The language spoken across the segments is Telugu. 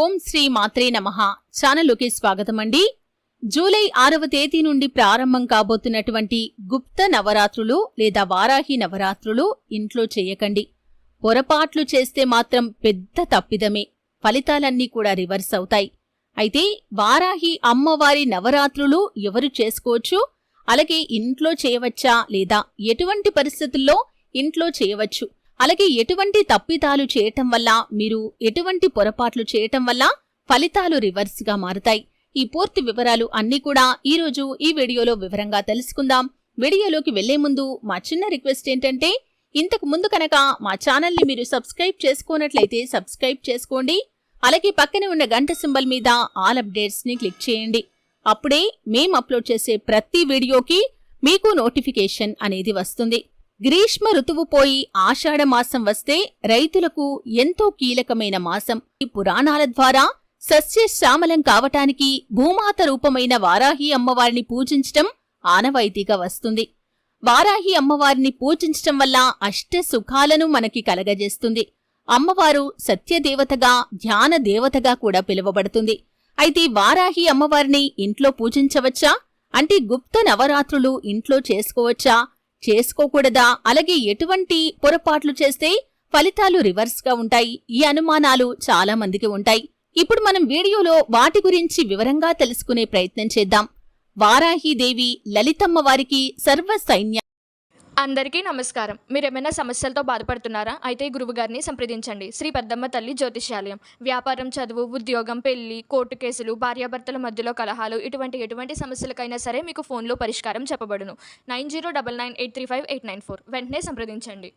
ఓం శ్రీ మాత్రే నమ. ఛానల్లోకి స్వాగతం అండి జూలై ఆరవ తేదీ నుండి ప్రారంభం కాబోతున్నటువంటి గుప్త నవరాత్రులు లేదా వారాహి నవరాత్రులు ఇంట్లో చేయకండి. పొరపాట్లు చేస్తే మాత్రం పెద్ద తప్పిదమే. ఫలితాలన్నీ కూడా రివర్స్ అవుతాయి. అయితే వారాహి అమ్మవారి నవరాత్రులు ఎవరు చేసుకోవచ్చు? అలాగే ఇంట్లో చేయవచ్చా లేదా? ఎటువంటి పరిస్థితుల్లో ఇంట్లో చేయవచ్చు? అలాగే ఎటువంటి తప్పిదాలు చేయటం వల్ల మీరు ఎటువంటి పొరపాట్లు చేయటం వల్ల ఫలితాలు రివర్స్గా మారుతాయి. ఈ పూర్తి వివరాలు అన్నీ కూడా ఈరోజు ఈ వీడియోలో వివరంగా తెలుసుకుందాం. వీడియోలోకి వెళ్ళే ముందు మా చిన్న రిక్వెస్ట్ ఏంటంటే ఇంతకు ముందు కనుక మా ఛానల్ని మీరు సబ్స్క్రైబ్ చేసుకోనట్లయితే సబ్స్క్రైబ్ చేసుకోండి. అలాగే పక్కనే ఉన్న గంట సింబల్ మీద ఆల్ అప్డేట్స్ని క్లిక్ చేయండి. అప్పుడే మేం అప్లోడ్ చేసే ప్రతి వీడియోకి మీకు నోటిఫికేషన్ అనేది వస్తుంది. గ్రీష్మ ఋతువు పోయి ఆషాఢ మాసం వస్తే రైతులకు ఎంతో కీలకమైన మాసం. ఈ పురాణాల ద్వారా సస్యశ్యామలం కావటానికి భూమాత రూపమైన వారాహి అమ్మవారిని పూజించటం ఆనవాయితీగా వస్తుంది. వారాహి అమ్మవారిని పూజించటం వల్ల అష్ట సుఖాలను మనకి కలగజేస్తుంది. అమ్మవారు సత్యదేవతగా ధ్యాన దేవతగా కూడా పిలువబడుతుంది. అయితే వారాహి అమ్మవారిని ఇంట్లో పూజించవచ్చా? అంటే గుప్త నవరాత్రులు ఇంట్లో చేసుకోవచ్చా? చేసుకోకూడదా? అలాగే ఎటువంటి పొరపాట్లు చేస్తే ఫలితాలు రివర్స్గా ఉంటాయి. ఈ అనుమానాలు చాలా మందికి ఉంటాయి. ఇప్పుడు మనం వీడియోలో వాటి గురించి వివరంగా తెలుసుకునే ప్రయత్నం చేద్దాం. వారాహీదేవి లలితమ్మ వారికి సర్వ సైన్య అందరికీ నమస్కారం. మీరు ఏమైనా సమస్యలతో బాధపడుతున్నారా? అయితే గురువుగారిని సంప్రదించండి. శ్రీ పెద్దమ్మ తల్లి జ్యోతిష్యాలయం. వ్యాపారం చదువు ఉద్యోగం పెళ్ళి కోర్టు కేసులు భార్యాభర్తల మధ్యలో కలహాలు ఇటువంటి ఎటువంటి సమస్యలకైనా సరే మీకు ఫోన్లో పరిష్కారం చెప్పబడును. Nine zero double nine eight three five eight nine four. వెంటనే సంప్రదించండి.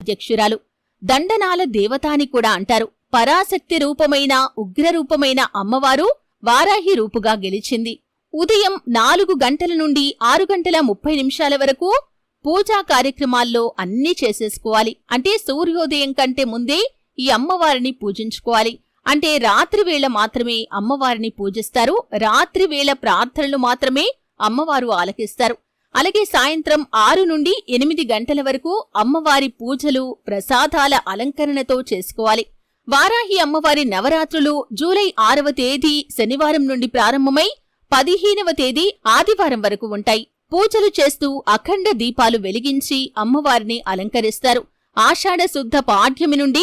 అధ్యక్షురాలు దండనాల దేవత అని కూడా అంటారు. పరాశక్తి రూపమైన ఉగ్రరూపమైన అమ్మవారు వారాహి రూపుగా గెలిచింది. ఉదయం నాలుగు గంటల నుండి ఆరు గంటల ముప్పై నిమిషాల వరకు పూజా కార్యక్రమాల్లో అన్నీ చేసేసుకోవాలి. అంటే సూర్యోదయం కంటే ముందే ఈ అమ్మవారిని పూజించుకోవాలి. అంటే రాత్రి వేళ మాత్రమే అమ్మవారిని పూజిస్తారు. రాత్రి వేళ ప్రార్థనలు మాత్రమే అమ్మవారు ఆలకిస్తారు. అలాగే సాయంత్రం ఆరు నుండి ఎనిమిది గంటల వరకు అమ్మవారి పూజలు ప్రసాదాల అలంకరణతో చేసుకోవాలి. వారాహి అమ్మవారి నవరాత్రులు జూలై ఆరవ తేదీ శనివారం నుండి ప్రారంభమై పదిహేనవ తేదీ ఆదివారం వరకు ఉంటాయి. పూజలు చేస్తూ అఖండ దీపాలు వెలిగించి అమ్మవారిని అలంకరిస్తారు. ఆషాఢశుద్ధ పాఠ్యమి నుండి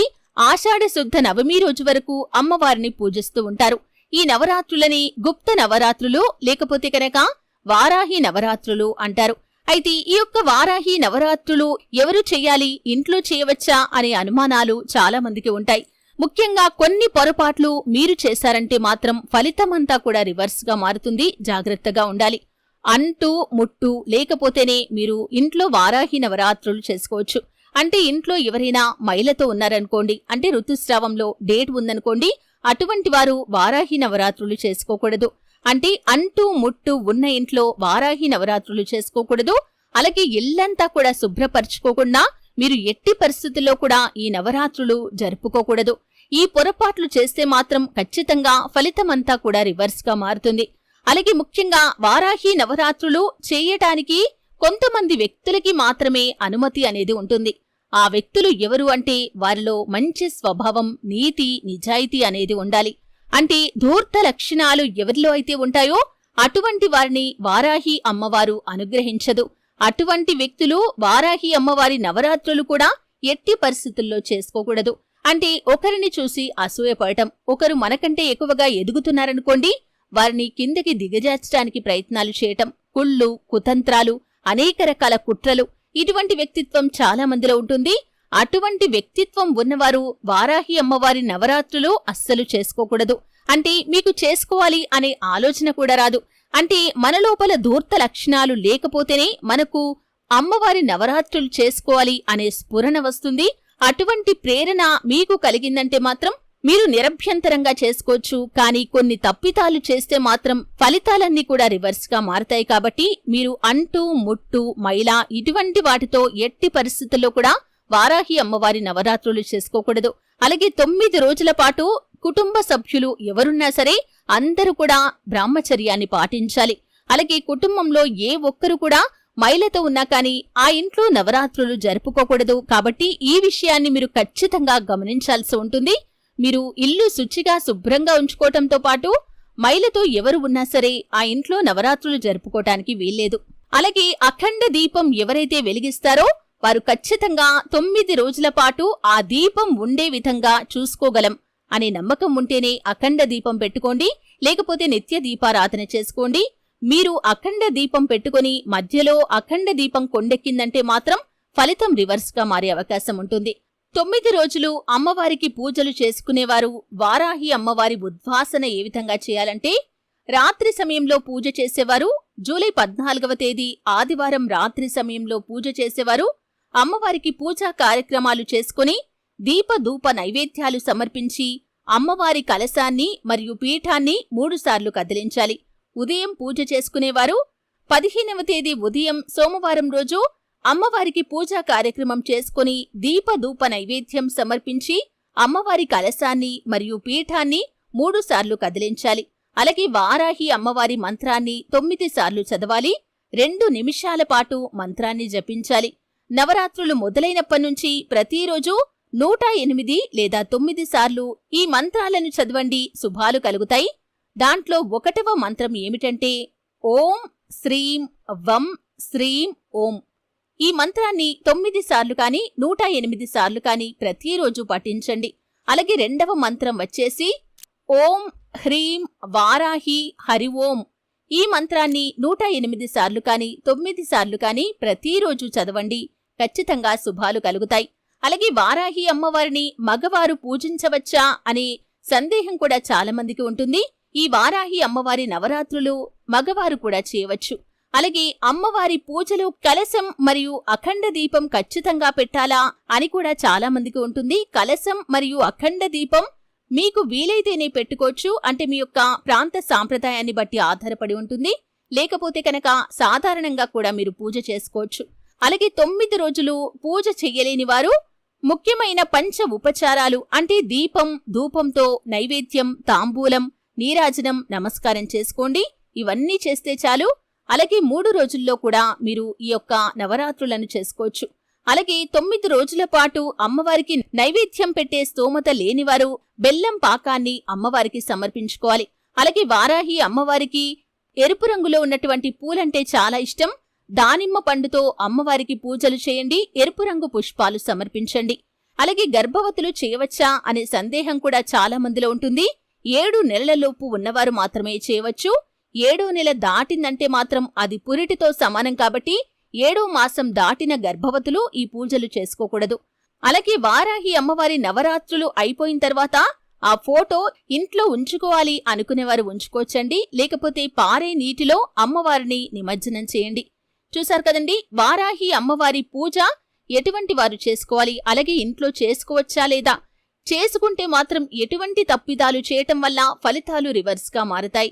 ఆషాఢశుద్ధ నవమి రోజు వరకు అమ్మవారిని పూజిస్తూ ఉంటారు. ఈ నవరాత్రులని గుప్త నవరాత్రులు లేకపోతే కనుక వారాహి నవరాత్రులు అంటారు. అయితే ఈ యొక్క వారాహి నవరాత్రులు ఎవరు చేయాలి ఇంట్లో చేయవచ్చా అనే అనుమానాలు చాలా మందికి ఉంటాయి. ముఖ్యంగా కొన్ని పొరపాట్లు మీరు చేశారంటే మాత్రం ఫలితమంతా కూడా రివర్స్గా మారుతుంది జాగ్రత్తగా ఉండాలి. అంటూ ముట్టు లేకపోతేనే మీరు ఇంట్లో వారాహి నవరాత్రులు చేసుకోవచ్చు. అంటే ఇంట్లో ఎవరైనా మైలతో ఉన్నారనుకోండి అంటే ఋతుస్రావంలో డేట్ ఉందనుకోండి అటువంటి వారు వారాహి నవరాత్రులు చేసుకోకూడదు. అంటే అంటూ ముట్టు ఉన్న ఇంట్లో వారాహి నవరాత్రులు చేసుకోకూడదు. అలాగే ఇల్లంతా కూడా శుభ్రపరచుకోకుండా మీరు ఎట్టి పరిస్థితుల్లో కూడా ఈ నవరాత్రులు జరుపుకోకూడదు. ఈ పొరపాట్లు చేస్తే మాత్రం ఖచ్చితంగా ఫలితమంతా కూడా రివర్స్గా మారుతుంది. అలాగే ముఖ్యంగా వారాహి నవరాత్రులు చేయటానికి కొంతమంది వ్యక్తులకి మాత్రమే అనుమతి అనేది ఉంటుంది. ఆ వ్యక్తులు ఎవరు అంటే వారిలో మంచి స్వభావం నీతి నిజాయితీ అనేది ఉండాలి. అంటే ధూర్త లక్షణాలు ఎవరిలో అయితే ఉంటాయో అటువంటి వారిని వారాహి అమ్మవారు అనుగ్రహించదు. అటువంటి వ్యక్తులు వారాహి అమ్మవారి నవరాత్రులు కూడా ఎట్టి పరిస్థితుల్లో చేసుకోకూడదు. అంటే ఒకరిని చూసి అసూయపడటం ఒకరు మనకంటే ఎక్కువగా ఎదుగుతున్నారనుకోండి వారిని కిందకి దిగజార్చడానికి ప్రయత్నాలు చేయటం కుళ్ళు కుతంత్రాలు అనేక రకాల కుట్రలు ఇటువంటి వ్యక్తిత్వం చాలా మందిలో ఉంటుంది. అటువంటి వ్యక్తిత్వం ఉన్నవారు వారాహి అమ్మవారి నవరాత్రులు అస్సలు చేసుకోకూడదు. అంటే మీకు చేసుకోవాలి అనే ఆలోచన కూడా రాదు. అంటే మన లోపల ధూర్త లక్షణాలు లేకపోతేనే మనకు అమ్మవారి నవరాత్రులు చేసుకోవాలి అనే స్ఫురణ వస్తుంది. అటువంటి ప్రేరణ మీకు కలిగిందంటే మాత్రం మీరు నిరభ్యంతరంగా చేసుకోవచ్చు కానీ కొన్ని తప్పితాలు చేస్తే మాత్రం ఫలితాలన్నీ కూడా రివర్స్గా మారతాయి కాబట్టి మీరు అంటూ ముట్టు మైల ఇటువంటి వాటితో ఎట్టి పరిస్థితుల్లో కూడా వారాహి అమ్మవారి నవరాత్రులు చేసుకోకూడదు. అలాగే తొమ్మిది రోజుల పాటు కుటుంబ సభ్యులు ఎవరున్నా సరే అందరూ కూడా బ్రహ్మచర్యాన్ని పాటించాలి. అలాగే కుటుంబంలో ఏ ఒక్కరు కూడా మైలతో ఉన్నా కానీ ఆ ఇంట్లో నవరాత్రులు జరుపుకోకూడదు. కాబట్టి ఈ విషయాన్ని మీరు ఖచ్చితంగా గమనించాల్సి ఉంటుంది. మీరు ఇల్లు శుచిగా శుభ్రంగా ఉంచుకోవటంతో పాటు మైలతో ఎవరు ఉన్నా సరే ఆ ఇంట్లో నవరాత్రులు జరుపుకోటానికి వీల్లేదు. అలాగే అఖండ దీపం ఎవరైతే వెలిగిస్తారో వారు ఖచ్చితంగా తొమ్మిది రోజుల పాటు ఆ దీపం ఉండే విధంగా చూసుకోగలం అనే నమ్మకం ఉంటేనే అఖండ దీపం పెట్టుకోండి లేకపోతే నిత్య దీపారాధన చేసుకోండి. మీరు అఖండ దీపం పెట్టుకుని మధ్యలో అఖండ దీపం కొండెక్కిందంటే మాత్రం ఫలితం రివర్స్గా మారే అవకాశం ఉంటుంది. తొమ్మిది రోజులు అమ్మవారికి పూజలు చేసుకునేవారు. వారాహి అమ్మవారి ఉద్వాసన ఏ విధంగా చేయాలంటే రాత్రి సమయంలో పూజ చేసేవారు. జూలై పద్నాలుగవ తేదీ ఆదివారం రాత్రి సమయంలో పూజ చేసేవారు. అమ్మవారికి పూజా కార్యక్రమాలు చేసుకుని దీపధూప నైవేద్యాలు సమర్పించి అమ్మవారి కలశాన్ని మరియు పీఠాన్ని మూడుసార్లు కదిలించాలి. ఉదయం పూజ చేసుకునేవారు. పదిహేనవ తేదీ ఉదయం సోమవారం రోజు అమ్మవారికి పూజా కార్యక్రమం చేసుకుని దీపధూప నైవేద్యం సమర్పించి అమ్మవారి కలశాన్ని మరియు పీఠాన్ని మూడుసార్లు కదిలించాలి. అలాగే వారాహి అమ్మవారి మంత్రాన్ని తొమ్మిది సార్లు చదవాలి. రెండు నిమిషాల పాటు మంత్రాన్ని జపించాలి. నవరాత్రులు మొదలైనప్పటి నుంచి ప్రతిరోజు నూట ఎనిమిది లేదా తొమ్మిది సార్లు ఈ మంత్రాలను చదవండి. శుభాలు కలుగుతాయి. దాంట్లో ఒకటవ మంత్రం ఏమిటంటే ఓం శ్రీం వం శ్రీం ఓం. ఈ మంత్రాన్ని తొమ్మిది సార్లు కాని నూట ఎనిమిది సార్లు కాని ప్రతిరోజు పఠించండి. అలాగే రెండవ మంత్రం వచ్చేసి ఓం హ్రీం వారాహి హరి ఓం. ఈ మంత్రాన్ని నూట ఎనిమిది సార్లు కాని తొమ్మిది సార్లు కాని ప్రతిరోజు చదవండి. ఖచ్చితంగా శుభాలు కలుగుతాయి. అలాగే వారాహి అమ్మవారిని మగవారు పూజించవచ్చా అనే సందేహం కూడా చాలా మందికి ఉంటుంది. ఈ వారాహి అమ్మవారి నవరాత్రులు మగవారు కూడా చేయవచ్చు. అలాగే అమ్మవారి పూజలు కలశం మరియు అఖండ దీపం ఖచ్చితంగా పెట్టాలా అని కూడా చాలా మందికి ఉంటుంది. కలశం మరియు అఖండ దీపం మీకు వీలైతేనే పెట్టుకోవచ్చు. అంటే మీ యొక్క ప్రాంత సాంప్రదాయాన్ని బట్టి ఆధారపడి ఉంటుంది. లేకపోతే కనుక సాధారణంగా కూడా మీరు పూజ చేసుకోవచ్చు. అలాగే తొమ్మిది రోజులు పూజ చెయ్యలేని వారు ముఖ్యమైన పంచ ఉపచారాలు అంటే దీపం ధూపంతో నైవేద్యం తాంబూలం నీరాజనం నమస్కారం చేసుకోండి. ఇవన్నీ చేస్తే చాలు. అలాగే మూడు రోజుల్లో కూడా మీరు ఈ యొక్క నవరాత్రులను చేసుకోవచ్చు. అలాగే తొమ్మిది రోజుల పాటు అమ్మవారికి నైవేద్యం పెట్టే స్తోమత లేనివారు బెల్లం పాకాన్ని అమ్మవారికి సమర్పించుకోవాలి. అలాగే వారాహి అమ్మవారికి ఎరుపు రంగులో ఉన్నటువంటి పూలంటే చాలా ఇష్టం. దానిమ్మ పండుతో అమ్మవారికి పూజలు చేయండి. ఎరుపు రంగు పుష్పాలు సమర్పించండి. అలాగే గర్భవతులు చేయవచ్చా అనే సందేహం కూడా చాలా మందిలో ఉంటుంది. ఏడు నెలలలోపు ఉన్నవారు మాత్రమే చేయవచ్చు. ఏడో నెల దాటిందంటే మాత్రం అది పురిటితో సమానం కాబట్టి ఏడో మాసం దాటిన గర్భవతులు ఈ పూజలు చేసుకోకూడదు. అలాగే వారాహి అమ్మవారి నవరాత్రులు అయిపోయిన తర్వాత ఆ ఫోటో ఇంట్లో ఉంచుకోవాలి అనుకునేవారు ఉంచుకోవచ్చండి. లేకపోతే పారే నీటిలో అమ్మవారిని నిమజ్జనం చేయండి. చూశారు కదండి వారాహి అమ్మవారి పూజ ఎటువంటి వారు చేసుకోవాలి? అలాగే ఇంట్లో చేసుకోవచ్చా లేదా? చేసుకుంటే మాత్రం ఎటువంటి తప్పిదాలు చేయటం వల్ల ఫలితాలు రివర్స్గా మారతాయి.